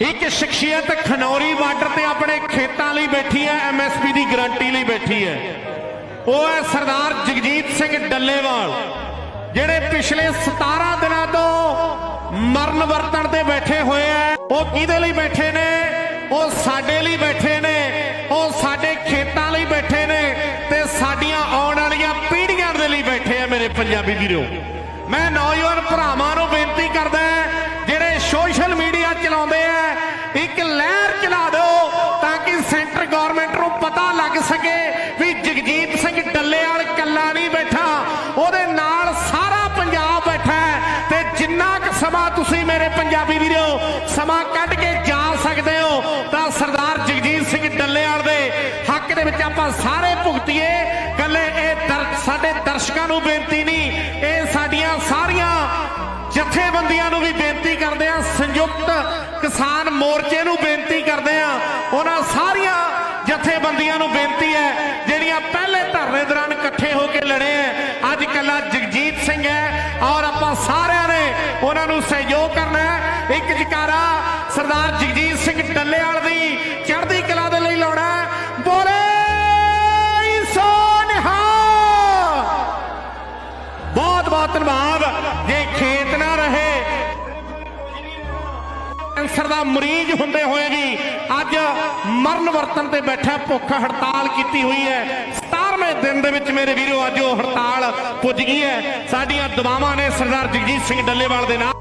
ਇੱਕ ਸ਼ਖਸੀਅਤ ਖਨੌਰੀ ਬਾਰਡਰ ਤੇ ਆਪਣੇ ਖੇਤਾਂ ਲਈ ਬੈਠੀ ਹੈ ਐਮਐਸਪੀ ਦੀ ਗਾਰੰਟੀ ਲਈ ਬੈਠੀ ਹੈ। ਉਹ ਹੈ ਸਰਦਾਰ ਜਗਜੀਤ ਸਿੰਘ ਡੱਲੇਵਾਲ, ਜਿਹੜੇ ਪਿਛਲੇ 17 ਦਿਨਾਂ ਤੋਂ ਮਰਨ ਵਰਤਣ ਤੇ ਬੈਠੇ ਹੋਏ ਆ ਉਹ ਕਿਹਦੇ ਲਈ ਬੈਠੇ ਨੇ? ਉਹ ਸਾਡੇ ਲਈ ਬੈਠੇ ਨੇ। ਉਹ ਸਾਡੇ ਖੇਤਾਂ ਲਈ ਬੈਠੇ ਨੇ ਤੇ ਸਾਡੀਆਂ ਆਉਣ ਵਾਲੀਆਂ ਪੀੜ੍ਹੀਆਂ ਦੇ ਲਈ ਬੈਠੇ ਆ ਮੇਰੇ ਪੰਜਾਬੀ ਵੀਰੋ। ਮੈਂ ਨੌਜਵਾਨ ਭਰਾਵਾਂ ਨੂੰ ਬੇਨਤੀ ਕਰਦਾ ਲੱਗ ਸਕੇ, ਵੀ ਜਗਜੀਤ ਸਿੰਘ ਡੱਲੇਵਾਲ ਕੱਲਾ ਨਹੀਂ ਬੈਠਾ। ਉਹਦੇ ਨਾਲ ਸਾਰਾ ਪੰਜਾਬ ਬੈਠਾ ਤੇ ਜਿੰਨਾ ਕੁ ਸਮਾਂ ਤੁਸੀਂ ਮੇਰੇ ਪੰਜਾਬੀ ਵੀਰੋ, ਸਮਾਂ ਕੱਢ ਕੇ ਜਾ ਸਕਦੇ ਹੋ, ਤਾਂ ਸਰਦਾਰ ਜਗਜੀਤ ਸਿੰਘ ਡੱਲੇਵਾਲ ਦੇ ਹੱਕ ਦੇ ਵਿੱਚ ਆਪਾਂ ਸਾਰੇ ਭੁਗਤੀਏ। ਕੱਲੇ ਇਹ ਸਾਡੇ ਦਰਸ਼ਕਾਂ ਨੂੰ ਬੇਨਤੀ ਨਹੀਂ, ਇਹ ਸਾਡੀਆਂ ਸਾਰੀਆਂ ਜਥੇਬੰਦੀਆਂ ਨੂੰ ਵੀ ਬੇਨਤੀ ਕਰਦੇ ਆ ਸੰਯੁਕਤ ਕਿਸਾਨ ਮੋਰਚੇ ਨੂੰ ਬੇਨਤੀ ਕਰਦੇ ਆ ਉਹਨਾਂ ਸਾਰੀਆਂ ਜਥੇਬੰਦੀਆਂ ਨੂੰ ਬੇਨਤੀ ਹੈ ਜਿਹੜੀਆਂ ਪਹਿਲੇ ਧਰਨੇ ਦੌਰਾਨ ਇਕੱਠੇ ਹੋ ਕੇ ਲੜੇ ਆ ਅੱਜ ਕੱਲਾ ਜਗਜੀਤ ਸਿੰਘ ਹੈ ਔਰ ਆਪਾਂ ਸਾਰਿਆਂ ਨੇ ਉਹਨਾਂ ਨੂੰ ਸਹਿਯੋਗ ਕਰਨਾ ਇੱਕ ਜਕਾਰਾ ਸਰਦਾਰ ਜਗਜੀਤ ਸਿੰਘ ਡੱਲੇਵਾਲ ਦੀ ਚੜ੍ਹਦੀ ਕੈਂਸਰ ਦਾ ਮਰੀਜ਼ ਹੁੰਦੇ ਹੋਏ ਵੀ ਅੱਜ ਮਰਨ ਵਰਤਨ ਤੇ ਬੈਠਾ ਭੁੱਖ ਹੜਤਾਲ ਕੀਤੀ ਹੋਈ ਹੈ। 17ਵੇਂ ਦਿਨ ਦੇ ਵਿੱਚ ਮੇਰੇ ਵੀਰੋ, ਅੱਜ ਉਹ ਹੜਤਾਲ ਪੁੱਜ ਗਈ ਹੈ। ਸਾਡੀਆਂ ਦੁਆਵਾਂ ਨੇ ਸਰਦਾਰ ਜਗਜੀਤ ਸਿੰਘ ਡੱਲੇਵਾਲ ਦੇ ਨਾਲ